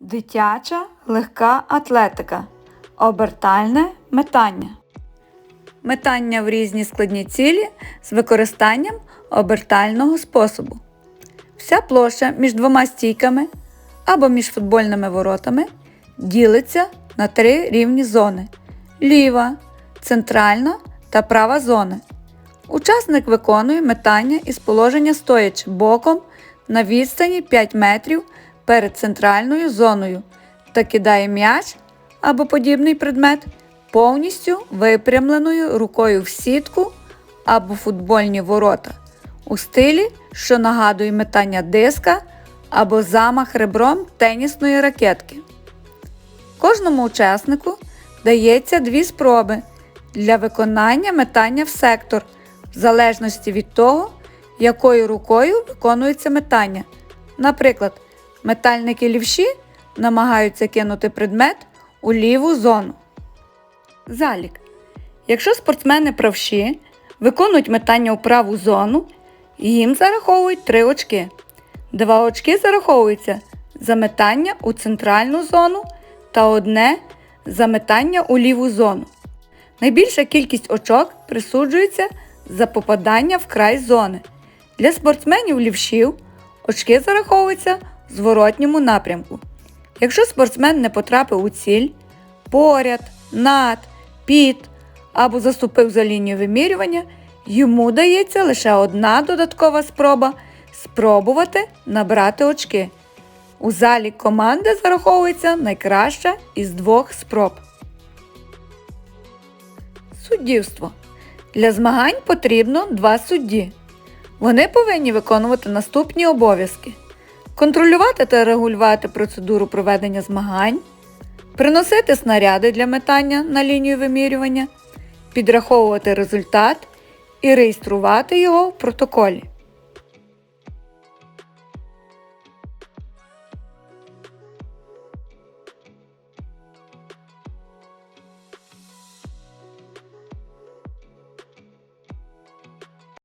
Дитяча легка атлетика. Обертальне метання. Метання в різні складні цілі з використанням обертального способу. Вся площа між двома стійками або між футбольними воротами ділиться на три рівні зони: ліва, центральна та права зони. Учасник виконує метання із положення стоячи боком на відстані 5 метрів перед центральною зоною та кидає м'яч або подібний предмет повністю випрямленою рукою в сітку або футбольні ворота у стилі, що нагадує метання диска або замах ребром тенісної ракетки. Кожному учаснику дається дві спроби для виконання метання в сектор, в залежності від того, якою рукою виконується метання. Наприклад, метальники лівші намагаються кинути предмет у ліву зону. Залік. Якщо спортсмени правші виконують метання у праву зону, їм зараховують 3 очки. 2 очки зараховуються за метання у центральну зону та одне за метання у ліву зону. Найбільша кількість очок присуджується за попадання в край зони. Для спортсменів лівшів очки зараховуються зворотньому напрямку. Якщо спортсмен не потрапив у ціль, поряд, над, під або заступив за лінію вимірювання, йому дається лише одна додаткова спроба спробувати набрати очки. У залі команди зараховується найкраща із двох спроб. Суддівство. Для змагань потрібно два судді. Вони повинні виконувати наступні обов'язки: контролювати та регулювати процедуру проведення змагань, приносити снаряди для метання на лінію вимірювання, підраховувати результат і реєструвати його в протоколі.